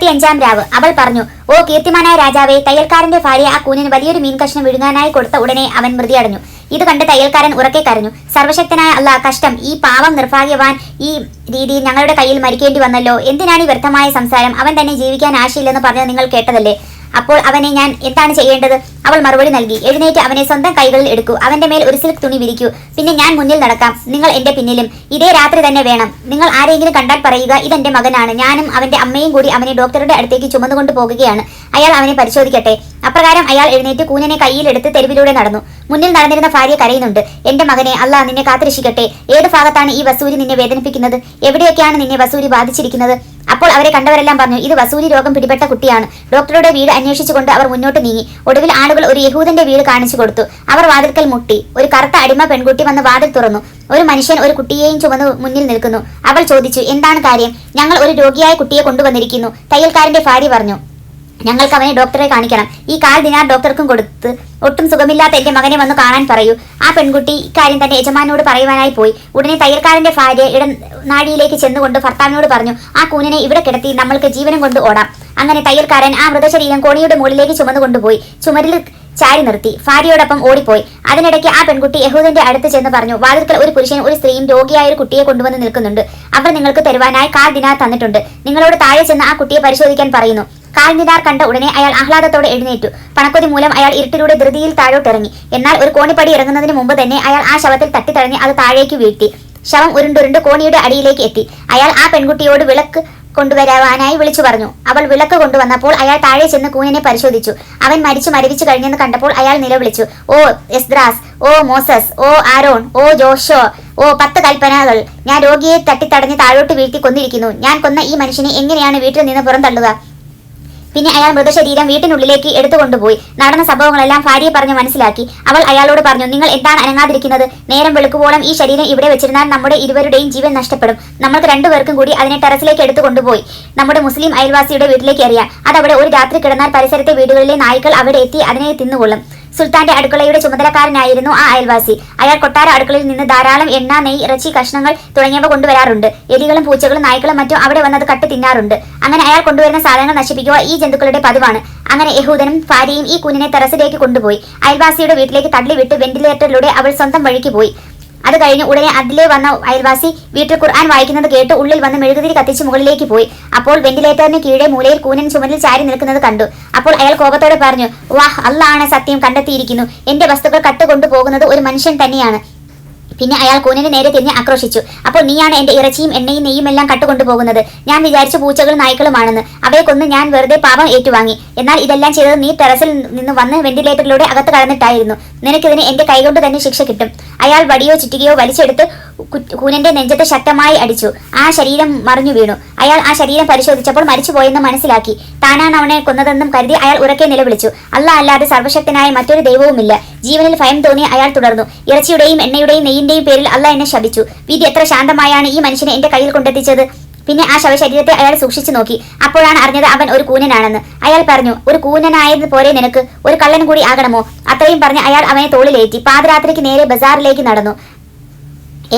ഇരുപത്തിയഞ്ചാം രാവ്. അവൾ പറഞ്ഞു ഓ കീർത്തിമാനായ രാജാവെ തയ്യൽക്കാരന്റെ ഭാര്യ ആ കൂനിന് വലിയൊരു മീൻ കഷ്ണം വിഴുങ്ങാനായി കൊടുത്ത ഉടനെ അവൻ മൃതിയടഞ്ഞു ഇത് കണ്ട് തയ്യൽക്കാരൻ ഉറക്കെ കരഞ്ഞു. സർവശക്തനായ അല്ല കഷ്ടം. ഈ പാവം നിർഭാഗ്യവാൻ ഈ രീതിയിൽ ഞങ്ങളുടെ കയ്യിൽ മരിക്കേണ്ടി വന്നല്ലോ. എന്തിനാണ് ഈ വ്യർത്ഥമായ സംസാരം? അവൻ തന്നെ ജീവിക്കാൻ ആശയില്ലെന്ന് പറഞ്ഞത് നിങ്ങൾ കേട്ടതല്ലേ? അപ്പോൾ അവനെ ഞാൻ എന്താണ് ചെയ്യേണ്ടത്? അവൾ മറുപടി നൽകി. എഴുന്നേറ്റ് അവനെ സ്വന്തം കൈകളിൽ എടുക്കൂ. അവന്റെ മേൽ ഒരു സിൽക്ക് തുണി വിരിക്കൂ. പിന്നെ ഞാൻ മുന്നിൽ നടക്കാം. നിങ്ങൾ എന്റെ പിന്നിലും. ഇതേ രാത്രി തന്നെ വേണം. നിങ്ങൾ ആരെങ്കിലും കണ്ടാൽ പറയുക ഇതെന്റെ മകനാണ്. ഞാനും അവന്റെ അമ്മയും കൂടി അവനെ ഡോക്ടറുടെ അടുത്തേക്ക് ചുമന്നുകൊണ്ട് പോകുകയാണ്. അയാൾ അവനെ പരിശോധിക്കട്ടെ. അപ്രകാരം അയാൾ എഴുന്നേറ്റ് കൂനനെ കയ്യിലെടുത്ത് തെരുവിലൂടെ നടന്നു. മുന്നിൽ നടന്നിരുന്ന ഭാര്യ കരയുന്നുണ്ട്. എന്റെ മകനെ അല്ല നിന്നെ കാത്തിരക്ഷിക്കട്ടെ. ഏത് ഭാഗത്താണ് ഈ വസൂരി നിന്നെ വേദനിപ്പിക്കുന്നത്? എവിടെയൊക്കെയാണ് നിന്നെ വസൂരി ബാധിച്ചിരിക്കുന്നത്? അപ്പോൾ അവരെ കണ്ടവരെല്ലാം പറഞ്ഞു ഇത് വസൂരി രോഗം പിടിപെട്ട കുട്ടിയാണ്. ഡോക്ടറുടെ വീട് അന്വേഷിച്ചുകൊണ്ട് അവർ മുന്നോട്ട് നീങ്ങി. ഒടുവിൽ ആളുകൾ ഒരു യഹൂദന്റെ വീട് കാണിച്ചു കൊടുത്തു. അവർ വാതിൽക്കൽ മുട്ടി. ഒരു കറുത്ത അടിമ പെൺകുട്ടി വന്ന് വാതിൽ തുറന്നു. ഒരു മനുഷ്യൻ ഒരു കുട്ടിയെയും ചുമന്ന് മുന്നിൽ നിൽക്കുന്നു. അവൾ ചോദിച്ചു എന്താണ് കാര്യം? ഞങ്ങൾ ഒരു രോഗിയായ കുട്ടിയെ കൊണ്ടുവന്നിരിക്കുന്നു. തയ്യൽക്കാരന്റെ ഭാര്യ പറഞ്ഞു ഞങ്ങൾക്ക് അവനെ ഡോക്ടറെ കാണിക്കണം. ഈ കാൽ ദിനാർ ഡോക്ടർക്കും കൊടുത്ത് ഒട്ടും സുഖമില്ലാത്ത എന്റെ മകനെ വന്ന് കാണാൻ പറയൂ. ആ പെൺകുട്ടി ഇക്കാര്യം തന്റെ യജമാനോട് പറയുവാനായി പോയി. ഉടനെ തയ്യൽക്കാരന്റെ ഭാര്യ ഇട നാടിയിലേക്ക് ചെന്നുകൊണ്ട് ഭർത്താവിനോട് പറഞ്ഞു ആ കൂനിനെ ഇവിടെ കിടത്തി നമ്മൾക്ക് ജീവനം കൊണ്ട് ഓടാം. അങ്ങനെ തയ്യൽക്കാരൻ ആ മൃതശരീരം കോണിയുടെ മുകളിലേക്ക് ചുമന്നുകൊണ്ടുപോയി. ചുമരിൽ ചാരി നിർത്തി. ഭാര്യയോടൊപ്പം ഓടിപ്പോയി. അതിനിടയ്ക്ക് ആ പെൺകുട്ടി യഹൂദന്റെ അടുത്ത് ചെന്ന് പറഞ്ഞു വാതിൽക്കൽ ഒരു പുരുഷൻ ഒരു സ്ത്രീയും രോഗിയായ ഒരു കുട്ടിയെ കൊണ്ടുവന്ന് നിൽക്കുന്നുണ്ട്. അവർ നിങ്ങൾക്ക് തരുവാനായി കാൽ ദിനാർ തന്നിട്ടുണ്ട്. നിങ്ങളോട് താഴെ ചെന്ന് ആ കുട്ടിയെ പരിശോധിക്കാൻ പറയുന്നു. കാൽ കണ്ട ഉടനെ അയാൾ ആഹ്ലാദത്തോടെ എഴുന്നേറ്റു. പണക്കൊതി മൂലം അയാൾ ഇരുട്ടിലൂടെ ധൃതിയിൽ താഴോട്ട് ഇറങ്ങി എന്നാൽ ഒരു കോണിപ്പടി ഇറങ്ങുന്നതിന് മുമ്പ് തന്നെ അയാൾ ആ ശവത്തിൽ തട്ടിത്തടഞ്ഞ് അത് താഴേക്ക് വീഴ്ത്തി. ശവം ഉരുണ്ടുരുണ്ട് കോണിയുടെ അടിയിലേക്ക് എത്തി. അയാൾ ആ പെൺകുട്ടിയോട് വിളക്ക് കൊണ്ടുവരാവാനായി വിളിച്ചു പറഞ്ഞു. അവൾ വിളക്ക് കൊണ്ടുവന്നപ്പോൾ അയാൾ താഴെ ചെന്ന് കൂനിനെ പരിശോധിച്ചു. അവൻ മരിച്ചു മരവിച്ചു കഴിഞ്ഞെന്ന് കണ്ടപ്പോൾ അയാൾ നിലവിളിച്ചു. ഓ എസ്ദ്രാസ് ഓ മോസസ്. ഓ ആരോൺ. ഓ ജോഷോ. ഓ പത്ത് കൽപ്പനകൾ. ഞാൻ രോഗിയെ തട്ടിത്തടഞ്ഞ് താഴോട്ട് വീഴ്ത്തി കൊന്നിരിക്കുന്നു. ഞാൻ കൊന്ന ഈ മനുഷ്യനെ എങ്ങനെയാണ് വീട്ടിൽ നിന്ന് പുറന്തള്ളുക? പിന്നെ അയാൾ മൃതശരീരം വീട്ടിനുള്ളിലേക്ക് എടുത്തുകൊണ്ടുപോയി. നടന്ന സംഭവങ്ങളെല്ലാം ഭാര്യയെ പറഞ്ഞു മനസ്സിലാക്കി. അവൾ അയാളോട് പറഞ്ഞു നിങ്ങൾ എന്താണ് അനങ്ങാതിരിക്കുന്നത്? നേരം വെളുക്കുവോളം ഈ ശരീരം ഇവിടെ വെച്ചിരുന്നാൽ നമ്മുടെ ഇരുവരുടെയും ജീവൻ നഷ്ടപ്പെടും. നമ്മൾക്ക് രണ്ടുപേർക്കും കൂടി അതിനെ ടെറസിലേക്ക് എടുത്തു കൊണ്ടുപോയി നമ്മുടെ മുസ്ലിം അയൽവാസിയുടെ വീട്ടിലേക്ക് എറിയാം. അതവിടെ ഒരു രാത്രി കിടന്നാൽ പരിസരത്തെ വീടുകളിലെ നായ്ക്കൾ അവിടെ എത്തി അതിനെ തിന്നുകൊള്ളും. സുൽത്താന്റെ അടുക്കളയുടെ ചുമതലക്കാരനായിരുന്നു ആ അയൽവാസി. അയാൾ കൊട്ടാര അടുക്കളയിൽ നിന്ന് ധാരാളം എണ്ണ നെയ് ഇറച്ചി കഷ്ണങ്ങൾ തുടങ്ങിയവ കൊണ്ടുവരാറുണ്ട്. എലികളും പൂച്ചകളും നായ്ക്കളും മറ്റും അവിടെ വന്നത് കട്ട് തിന്നാറുണ്ട്. അങ്ങനെ അയാൾ കൊണ്ടുവരുന്ന സാധനങ്ങൾ നശിപ്പിക്കുക ഈ ജന്തുക്കളുടെ പതിവാണ്. അങ്ങനെ യഹൂദനും ഭാര്യയും ഈ കുഞ്ഞിനെ ടെറസിലേക്ക് കൊണ്ടുപോയി. അയൽവാസിയുടെ വീട്ടിലേക്ക് തള്ളിവിട്ട് വെന്റിലേറ്ററിലൂടെ അവൾ സ്വന്തം വഴിക്ക് പോയി. അത് കഴിഞ്ഞ് ഉടനെ അതിലെ വന്ന അയൽവാസി വീട്ടിൽ ഖുർആൻ വായിക്കുന്നത് കേട്ട് ഉള്ളിൽ വന്ന് മെഴുകുതിരി കത്തിച്ച് മുകളിലേക്ക് പോയി. അപ്പോൾ വെന്റിലേറ്ററിന് കീഴെ മൂലയിൽ കൂനൻ ചുമലിൽ ചാരി നിൽക്കുന്നത് കണ്ടു. അപ്പോൾ അയാൾ കോപത്തോടെ പറഞ്ഞു വാഹ് അല്ലാണ് സത്യം കണ്ടെത്തിയിരിക്കുന്നു. എന്റെ വസ്തുക്കൾ കട്ടുകൊണ്ടുപോകുന്നത് ഒരു മനുഷ്യൻ തന്നെയാണ്. പിന്നെ അയാൾ കൂനിന് നേരെ തിരിഞ്ഞ് ആക്രോശിച്ചു. അപ്പോൾ നീയാണ് എന്റെ ഇറച്ചിയും എണ്ണയും നെയ്യും എല്ലാം കട്ടുകൊണ്ടുപോകുന്നത്? ഞാൻ വിചാരിച്ച പൂച്ചകളും നായ്ക്കളുമാണെന്ന്. അവയെ കൊന്ന് ഞാൻ വെറുതെ പാപം ഏറ്റുവാങ്ങി. എന്നാൽ ഇതെല്ലാം ചെയ്തത് നീ ടെറസിൽ നിന്ന് വന്ന് വെന്റിലേറ്ററിലൂടെ അകത്ത് കടന്നിട്ടായിരുന്നു. നിനക്കിതിന് എന്റെ കൈകൊണ്ട് തന്നെ ശിക്ഷ കിട്ടും. അയാൾ വടിയോ ചുറ്റുകയോ വലിച്ചെടുത്ത് കൂനന്റെ നെഞ്ചത്ത് ശക്തമായി അടിച്ചു. ആ ശരീരം മറിഞ്ഞു വീണു. അയാൾ ആ ശരീരം പരിശോധിച്ചപ്പോൾ മരിച്ചുപോയെന്ന് മനസ്സിലാക്കി. താനാണ് അവനെ കൊന്നതെന്നും കരുതി അയാൾ ഉറക്കെ നിലവിളിച്ചു. അല്ല അല്ലാതെ സർവശക്തനായ മറ്റൊരു ദൈവവുമില്ല. ജീവനിൽ ഭയം തോന്നി അയാൾ തുടർന്നു. ഇറച്ചിയുടെയും എണ്ണയുടെയും നെയ്യിന്റെയും പേരിൽ അല്ല എന്നെ ശപിച്ചു. വിധി എത്ര ശാന്തമായാണ് ഈ മനുഷ്യനെ എന്റെ കയ്യിൽ കൊണ്ടെത്തിച്ചത്? പിന്നെ ആ ശവശരീരത്തെ അയാൾ സൂക്ഷിച്ചു നോക്കി. അപ്പോഴാണ് അറിഞ്ഞത് അവൻ ഒരു കൂനനാണെന്ന്. അയാൾ പറഞ്ഞു ഒരു കൂനനായത് പോലെ നിനക്ക് ഒരു കള്ളൻ കൂടി ആകണമോ? അത്രയും പറഞ്ഞ് അയാൾ അവനെ തോളിലേറ്റി. പാതിരാത്രിക്ക് നേരെ ബസാറിലേക്ക് നടന്നു.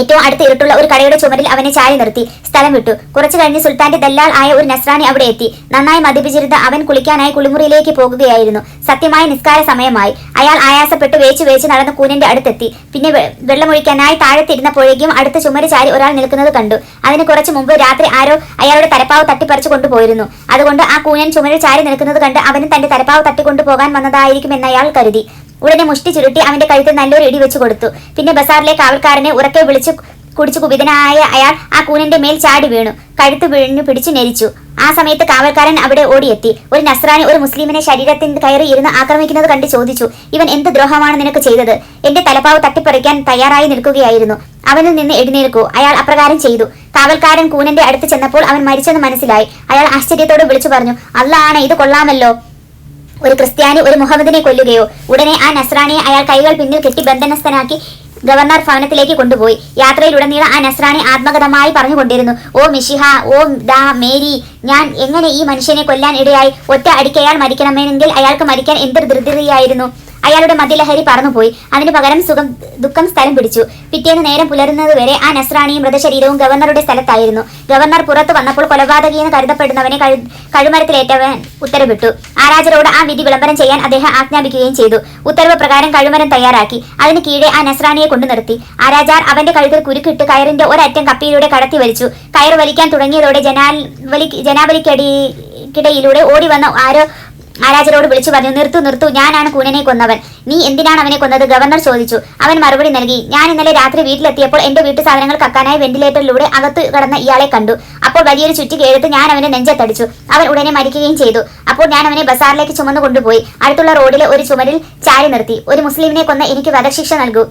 ഏറ്റവും അടുത്ത് ഇരുട്ടുള്ള ഒരു കടയുടെ ചുമരിൽ അവനെ ചാരി നിർത്തി സ്ഥലം വിട്ടു. കുറച്ചു കഴിഞ്ഞ് സുൽത്താന്റെ ദല്ലാൾ ആയ ഒരു നസ്രാനി അവിടെ എത്തി. നന്നായി മദ്യപിച്ചിരുന്ന അവൻ കുളിക്കാനായി കുളിമുറിയിലേക്ക് പോകുകയായിരുന്നു. സത്യമായ നിസ്കാര സമയമായി. അയാൾ ആയാസപ്പെട്ട് വേച്ച് വേച്ച് നടന്ന് കൂനിന്റെ അടുത്തെത്തി. പിന്നെ വെള്ളമൊഴിക്കാനായി താഴത്തിരുന്നപ്പോഴേക്കും അടുത്ത ചുമര് ചാരി ഒരാൾ നിൽക്കുന്നത് കണ്ടു. അതിന് കുറച്ചു മുമ്പ് രാത്രി ആരോ അയാളുടെ തലപ്പാവ് തട്ടിപ്പറിച്ചു കൊണ്ടുപോയിരുന്നു. അതുകൊണ്ട് ആ കൂനൻ ചുമരിൽ ചാരി നിൽക്കുന്നത് കണ്ട് അവനും തന്റെ തലപ്പാവ് തട്ടിക്കൊണ്ടുപോകാൻ വന്നതായിരിക്കുമെന്ന് അയാൾ കരുതി. ഉടനെ മുഷ്ടി ചുരുട്ടി അവന്റെ കഴുത്തിൽ നല്ലൊരു ഇടി വെച്ചു കൊടുത്തു. പിന്നെ ബസാറിലെ കാവൽക്കാരനെ ഉറക്കെ വിളിച്ച് കുടിച്ചു കുപിതനായ അയാൾ ആ കൂനന്റെ മേൽ ചാടി വീണു. കഴുത്ത് വീണു പിടിച്ചു ഞെരിച്ചു. ആ സമയത്ത് കാവൽക്കാരൻ അവിടെ ഓടിയെത്തി. ഒരു നസ്രാണി ഒരു മുസ്ലിമിനെ ശരീരത്തിൽ കയറി ഇരുന്ന് ആക്രമിക്കുന്നത് കണ്ട് ചോദിച്ചു ഇവൻ എന്ത് ദ്രോഹമാണ് നിനക്ക് ചെയ്തത്? എന്റെ തലപ്പാവ് തട്ടിപ്പറിക്കാൻ തയ്യാറായി നിൽക്കുകയായിരുന്നു. അവനിൽ നിന്ന് എഴുന്നേൽക്കൂ. അയാൾ അപ്രകാരം ചെയ്തു. കാവൽക്കാരൻ കൂനന്റെ അടുത്ത് ചെന്നപ്പോൾ അവൻ മരിച്ചെന്ന് മനസ്സിലായി. അയാൾ ആശ്ചര്യത്തോട് വിളിച്ചു പറഞ്ഞു അല്ലാണ് ഇത് കൊള്ളാമല്ലോ. ഒരു ക്രിസ്ത്യാനി ഒരു മുഹമ്മദിനെ കൊല്ലുകയോ ഉടനെ ആ നസ്രാണിയെ അയാൾ കൈകൾ പിന്നിൽ കെട്ടി ബന്ധനസ്ഥനാക്കി ഗവർണർ ഭവനത്തിലേക്ക് കൊണ്ടുപോയി. യാത്രയിലുടനീളം ആ നസ്രാണി ആത്മഗതമായി പറഞ്ഞുകൊണ്ടിരുന്നു ഓ മിഷിഹ ഓ ദാ മേരി ഞാൻ എങ്ങനെ ഈ മനുഷ്യനെ കൊല്ലാൻ ഇടയായി? ഒറ്റ അടിക്കയാൾ മരിക്കണമെങ്കിൽ അയാൾക്ക് മരിക്കാൻ എന്തൊരു ധൃതിയായിരുന്നു? അയാളുടെ മദ്യലഹരി പറന്നുപോയി. അതിനു പകരം സുഖം ദുഃഖം സ്ഥലം പിടിച്ചു. പിറ്റേന്ന് നേരം പുലരുന്നതുവരെ ആ നസ്രാണിയും മൃതശരീരവും ഗവർണറുടെ സ്ഥലത്തായിരുന്നു. ഗവർണർ പുറത്തു വന്നപ്പോൾ കൊലപാതകിയെന്ന് കരുതപ്പെടുന്നവനെ കഴി- കഴുമരത്തിലേറ്റവൻ ഉത്തരവിട്ടു. ആരാജരോട് ആ വിധി വിളംബരം ചെയ്യാൻ അദ്ദേഹം ആജ്ഞാപിക്കുകയും ചെയ്തു. ഉത്തരവ് പ്രകാരം കഴുമരം തയ്യാറാക്കി. അതിന് കീഴെ ആ നസ്രാണിയെ കൊണ്ടു നിർത്തി. ആരാജാർ അവന്റെ കഴുത്തിൽ കുരുക്കിട്ട് കയറിന്റെ ഒരറ്റം കപ്പിയിലൂടെ കടത്തി വലിച്ചു. കയർ വലിക്കാൻ തുടങ്ങിയതോടെ ജനാൽ വലി ജനാവലിക്കടി ിടയിലൂടെ ഓടി വന്ന ആരോ ആരാജരോട് വിളിച്ചു പറഞ്ഞു നിർത്തു നിർത്തു ഞാനാണ് കൂനനെ കൊന്നവൻ. നീ എന്തിനാണ് അവനെ കൊന്നത്? ഗവർണർ ചോദിച്ചു. അവൻ മറുപടി നൽകി ഞാൻ ഇന്നലെ രാത്രി വീട്ടിലെത്തിയപ്പോൾ എന്റെ വീട്ടു സാധനങ്ങൾ കക്കാനായി വെന്റിലേറ്ററിലൂടെ അകത്ത് കടന്ന ഇയാളെ കണ്ടു. അപ്പോൾ വലിയൊരു ചുറ്റി കേഴത്ത് ഞാൻ അവനെ നെഞ്ചത്തടിച്ചു. അവൻ ഉടനെ മരിക്കുകയും ചെയ്തു. അപ്പോൾ ഞാൻ അവനെ ബസാറിലേക്ക് ചുമന്നു കൊണ്ടുപോയി. അടുത്തുള്ള റോഡിലെ ഒരു ചുമരിൽ ചാരി നിർത്തി. ഒരു മുസ്ലിമിനെ കൊന്ന എനിക്ക് വധശിക്ഷ നൽകൂ.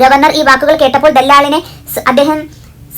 ഗവർണർ ഈ വാക്കുകൾ കേട്ടപ്പോൾ ദല്ലാളിനെ അദ്ദേഹം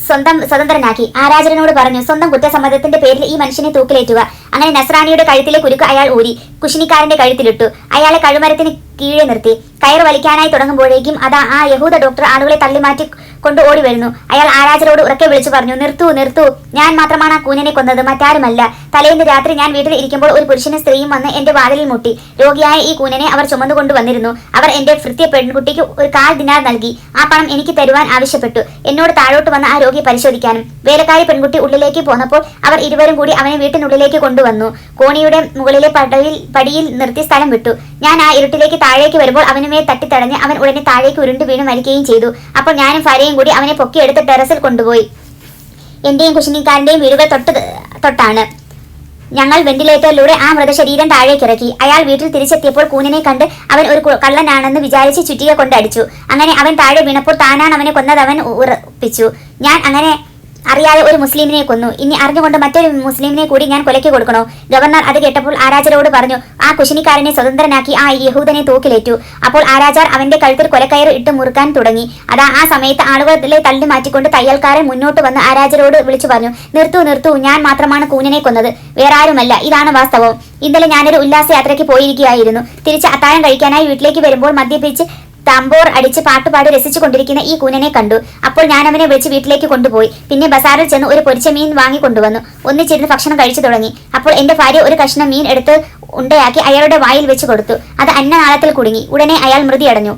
സ്വന്തം സ്വതന്ത്രനാക്കി. ആരാചരനോട് പറഞ്ഞു സ്വന്തം കുറ്റസമ്മതത്തിന്റെ പേരിൽ ഈ മനുഷ്യനെ തൂക്കിലേറ്റുക. അങ്ങനെ നസ്രാണിയുടെ കഴുത്തിലെ കുരുക്ക് അയാൾ ഊരി കുശിനിക്കാരന്റെ കഴുത്തിലിട്ടു. അയാളെ കഴുമരത്തിന് കീഴെ നിർത്തി. കയർ വലിക്കാനായി തുടങ്ങുമ്പോഴേക്കും അതാ ആ യഹൂദ ഡോക്ടർ ആളുകളെ തള്ളിമാറ്റി കൊണ്ട് ഓടി വരുന്നു. അയാൾ ആരാചരോട് ഉറക്കെ വിളിച്ചു പറഞ്ഞു നിർത്തു നിർത്തു. ഞാൻ മാത്രമാണ് ആ കൂനിനെ കൊന്നത് മറ്റാരുമല്ല. തലേന്ന് രാത്രി ഞാൻ വീട്ടിൽ ഇരിക്കുമ്പോൾ ഒരു പുരുഷനും സ്ത്രീയും വന്ന് എന്റെ വാതിലിൽ മുട്ടി. രോഗിയായ ഈ കൂനനെ അവർ ചുമന്നുകൊണ്ട് വന്നിരുന്നു. അവർ എന്റെ ഭൃത്യ പെൺകുട്ടിക്ക് ഒരു കാൽ ദിനാർ നൽകി. ആ പണം എനിക്ക് തരുവാൻ ആവശ്യപ്പെട്ടു. എന്നോട് താഴോട്ട് വന്ന ആ രോഗിയെ പരിശോധിക്കാനും. വേലക്കാരി പെൺകുട്ടി ഉള്ളിലേക്ക് പോന്നപ്പോൾ അവർ ഇരുവരും കൂടി അവനെ വീട്ടിനുള്ളിലേക്ക് കൊണ്ടുവന്നു. കോണിയുടെ മുകളിലെ പടയിൽ പടിയിൽ നിർത്തി സ്ഥലം വിട്ടു. ഞാൻ ആ ഇരുട്ടിലേക്ക് താഴേക്ക് വരുമ്പോൾ അവനുമേ തട്ടിത്തടഞ്ഞ് അവൻ ഉടനെ താഴേക്ക് ഉരുണ്ട് വീണ് മരിക്കുകയും ചെയ്തു. അപ്പോൾ ഞാനും ഭാര്യയും കൂടി അവനെ പൊക്കിയെടുത്ത് ടെറസിൽ കൊണ്ടുപോയി. എന്റെയും കുശിനിക്കാരന്റെയും വീടുകൾ തൊട്ട് തൊട്ടാണ്. ഞങ്ങൾ വെന്റിലേറ്ററിലൂടെ ആ മൃതശരീരം താഴേക്കിറക്കി അയാൾ വീട്ടിൽ തിരിച്ചെത്തിയപ്പോൾ കൂനിനെ കണ്ട് അവൻ ഒരു കള്ളനാണെന്ന് വിചാരിച്ച് ചുറ്റിക കൊണ്ടടിച്ചു അങ്ങനെ അവൻ താഴെ വീണപ്പോൾ താനാണ് അവനെ കൊന്നത് അവൻ ഉറപ്പിച്ചു. ഞാൻ അങ്ങനെ അറിയാതെ ഒരു മുസ്ലിമിനെ കൊന്നു. ഇനി അറിഞ്ഞുകൊണ്ട് മറ്റൊരു മുസ്ലിമിനെ കൂടി ഞാൻ കൊലയ്ക്ക് കൊടുക്കണോ? ഗവർണർ അത് കേട്ടപ്പോൾ ആരാജരോട് പറഞ്ഞു ആ കുശിനിക്കാരനെ സ്വതന്ത്രനാക്കി ആ യഹൂദനെ തൂക്കിലേറ്റു. അപ്പോൾ ആരാജാർ അവന്റെ കഴുത്തിൽ കൊലക്കയർ ഇട്ട് മുറുക്കാൻ തുടങ്ങി. അതാ ആ സമയത്ത് ആളുകളെ തള്ളി മാറ്റിക്കൊണ്ട് തയ്യൽക്കാരൻ മുന്നോട്ട് വന്ന് ആരാജരോട് വിളിച്ചു പറഞ്ഞു നിർത്തു നിർത്തു ഞാൻ മാത്രമാണ് കൂനിനെ കൊന്നത്. വേറെ ആരുമല്ല. ഇതാണ് വാസ്തവം. ഇന്നലെ ഞാനൊരു ഉല്ലാസയാത്രയ്ക്ക് പോയിരിക്കുകയായിരുന്നു. തിരിച്ച് അത്താഴം കഴിക്കാനായി വീട്ടിലേക്ക് വരുമ്പോൾ മദ്യപിച്ച് തമ്പോർ അടിച്ച് പാട്ടുപാടി രസിച്ചു കൊണ്ടിരിക്കുന്ന ഈ കൂനനെ കണ്ടു. അപ്പോൾ ഞാൻ അവനെ വിളിച്ച് വീട്ടിലേക്ക് കൊണ്ടുപോയി. പിന്നെ ബസാറിൽ ചെന്ന് ഒരു പൊരിച്ച മീൻ വാങ്ങി കൊണ്ടുവന്നു. ഒന്നിച്ചിരുന്ന് ഭക്ഷണം കഴിച്ചു തുടങ്ങി. അപ്പോൾ എന്റെ ഭാര്യ ഒരു കഷ്ണം മീൻ എടുത്ത് ഉണ്ടയാക്കി അയാളുടെ വായിൽ വെച്ച് കൊടുത്തു. അത് അന്നനാളത്തിൽ കുടുങ്ങി. ഉടനെ അയാൾ മൃതിയടഞ്ഞു.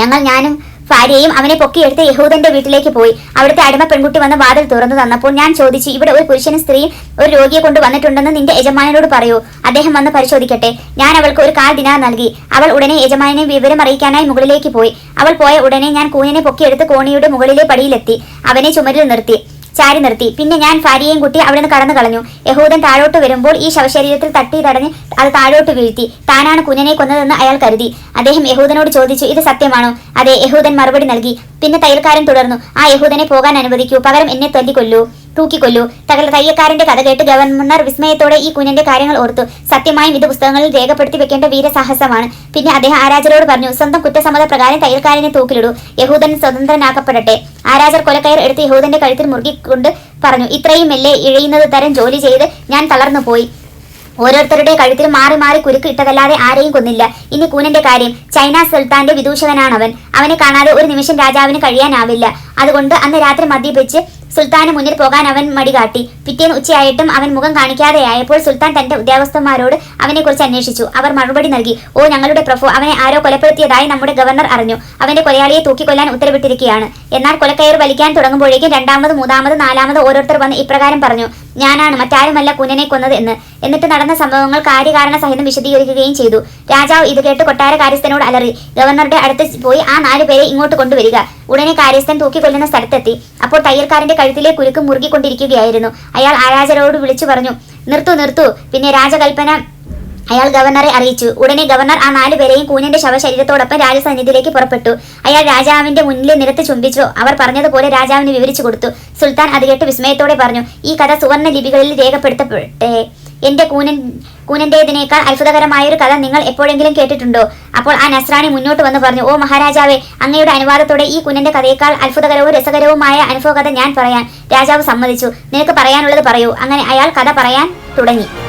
ഞങ്ങൾ ഞാനും ഭാര്യയും അവനെ പൊക്കിയെടുത്ത് യഹൂദന്റെ വീട്ടിലേക്ക് പോയി. അവിടുത്തെ അടിമ പെൺകുട്ടി വന്ന് വാതിൽ തുറന്നു തന്നപ്പോൾ ഞാൻ ചോദിച്ചു ഇവിടെ ഒരു പുരുഷനും സ്ത്രീയും ഒരു രോഗിയെ കൊണ്ട് വന്നിട്ടുണ്ടെന്ന് നിന്റെ യജമാനോട് പറയൂ. അദ്ദേഹം വന്ന് പരിശോധിക്കട്ടെ. ഞാൻ അവൾക്ക് ഒരു കാൽ ദിനാർ നൽകി. അവൾ ഉടനെ യജമാനെ വിവരം അറിയിക്കാനായി മുകളിലേക്ക് പോയി. അവൾ പോയ ഉടനെ ഞാൻ കൂനിനെ പൊക്കിയെടുത്ത് കോണിയുടെ മുകളിലെ പടിയിലെത്തി. അവനെ ചുമരിൽ നിർത്തി. ചാരി നിർത്തി. പിന്നെ ഞാൻ ഭാര്യയും കുട്ടി അവിടെ നിന്ന് കടന്നു കളഞ്ഞു. യഹൂദൻ താഴോട്ട് വരുമ്പോൾ ഈ ശവശരീരത്തിൽ തട്ടി തടഞ്ഞ് അത് താഴോട്ട് വീഴ്ത്തി. താനാണ് കുഞ്ഞനെ കൊന്നതെന്ന് അയാൾ കരുതി. അദ്ദേഹം യഹൂദനോട് ചോദിച്ചു ഇത് സത്യമാണോ? അതെ യഹൂദൻ മറുപടി നൽകി. പിന്നെ തയ്യൽക്കാരൻ തുടർന്നു ആ യഹൂദനെ പോകാൻ അനുവദിക്കൂ. പകരം എന്നെ തല്ലിക്കൊല്ലൂ. തൂക്കിക്കൊല്ലൂ. തകൽ തയ്യക്കാരന്റെ കഥ കേട്ട് ഗവർണർ വിസ്മയത്തോടെ ഈ കുഞ്ഞിന്റെ കാര്യങ്ങൾ ഓർത്തു. സത്യമായും ഇത് പുസ്തകങ്ങളിൽ രേഖപ്പെടുത്തി വെക്കേണ്ട വീരസാഹസമാണ്. പിന്നെ അദ്ദേഹം ആരാജരോട് പറഞ്ഞു സ്വന്തം കുറ്റസമ്മത പ്രകാരം തയ്യൽക്കാരനെ തൂക്കിലിടൂ. യഹൂദൻ സ്വതന്ത്രനാക്കപ്പെടട്ടെ. ആരാജർ കൊലക്കയർ എടുത്ത് യഹൂദന്റെ കഴുത്തിൽ മുറുകിക്കൊണ്ട് പറഞ്ഞു ഇത്രയും മെല്ലെ ഇഴയുന്നത് തരം ജോലി ചെയ്ത് ഞാൻ തളർന്നു പോയി. ഓരോരുത്തരുടെ കഴുത്തിൽ മാറി മാറി കുരുക്ക് ഇട്ടതല്ലാതെ ആരെയും കൊന്നില്ല. ഇനി കൂനന്റെ കാര്യം ചൈന സുൽത്താന്റെ വിദൂഷകനാണ് അവൻ അവനെ കാണാതെ ഒരു നിമിഷം രാജാവിന് കഴിയാനാവില്ല. അതുകൊണ്ട് അന്ന് രാത്രി മദ്യപിച്ച് സുൽത്താന് മുന്നിൽ പോകാൻ അവൻ മടി കാട്ടി. പിറ്റേന്ന് ഉച്ചയായിട്ടും അവൻ മുഖം കാണിക്കാതെയായപ്പോൾ സുൽത്താൻ തന്റെ ഉദ്യോഗസ്ഥന്മാരോട് അവനെക്കുറിച്ച് അന്വേഷിച്ചു. അവർ മറുപടി നൽകി ഓ ഞങ്ങളുടെ പ്രഭു അവനെ ആരോ കൊലപ്പെടുത്തിയതായി നമ്മുടെ ഗവർണർ അറിഞ്ഞു. അവന്റെ കൊലയാളിയെ തൂക്കിക്കൊല്ലാൻ ഉത്തരവിട്ടിരിക്കുകയാണ്. എന്നാൽ കൊലക്കയർ വലിക്കാൻ തുടങ്ങുമ്പോഴേക്കും രണ്ടാമത് മൂന്നാമത് നാലാമത് ഓരോരുത്തർ വന്ന് ഇപ്രകാരം പറഞ്ഞു ഞാനാണ് മറ്റാരുമല്ല കുഞ്ഞനെ കൊന്നത് എന്ന് എന്നിട്ട് നടന്ന സംഭവങ്ങൾ കാര്യകാരണ സഹിതം വിശദീകരിക്കുകയും ചെയ്തു. രാജാവ് ഇത് കേട്ട് കൊട്ടാര കാര്യസ്ഥനോട് അലറി ഗവർണറുടെ അടുത്ത് പോയി ആ നാലു പേരെ ഇങ്ങോട്ട് കൊണ്ടുവരിക. ഉടനെ കാര്യസ്ഥൻ തൂക്കിക്കൊല്ലുന്ന സ്ഥലത്തെത്തി. അപ്പോൾ തയ്യൽക്കാരന്റെ കഴുത്തിലെ കുരുക്ക് മുറുകിക്കൊണ്ടിരിക്കുകയായിരുന്നു. അയാൾ അരാജരോട് വിളിച്ചു പറഞ്ഞു നിർത്തു നിർത്തു. പിന്നെ രാജകൽപ്പന അയാൾ ഗവർണറെ അറിയിച്ചു. ഉടനെ ഗവർണർ ആ നാലുപേരെയും കൂനന്റെ ശവശരീരത്തോടൊപ്പം രാജസന്നിധിയിലേക്ക് പുറപ്പെട്ടു. അയാൾ രാജാവിന്റെ മുന്നിൽ നിരത്ത് ചുംബിച്ചു. അവർ പറഞ്ഞതുപോലെ രാജാവിന് വിവരിച്ചു കൊടുത്തു. സുൽത്താൻ അത് കേട്ട് വിസ്മയത്തോടെ പറഞ്ഞു ഈ കഥ സുവർണ ലിപികളിൽ രേഖപ്പെടുത്തപ്പെട്ടെ. എന്റെ കൂനൻ കൂനന്റേതിനേക്കാൾ അത്ഭുതകരമായ ഒരു കഥ നിങ്ങൾ എപ്പോഴെങ്കിലും കേട്ടിട്ടുണ്ടോ? അപ്പോൾ ആ നസ്രാണി മുന്നോട്ട് വന്ന് പറഞ്ഞു ഓ മഹാരാജാവേ അങ്ങയുടെ അനുവാദത്തോടെ ഈ കുനന്റെ കഥയേക്കാൾ അത്ഭുതകരവും രസകരവുമായ അനുഭവ കഥ ഞാൻ പറയാൻ രാജാവ് സമ്മതിച്ചു. നിനക്ക് പറയാനുള്ളത് പറയൂ. അങ്ങനെ അയാൾ കഥ പറയാൻ തുടങ്ങി.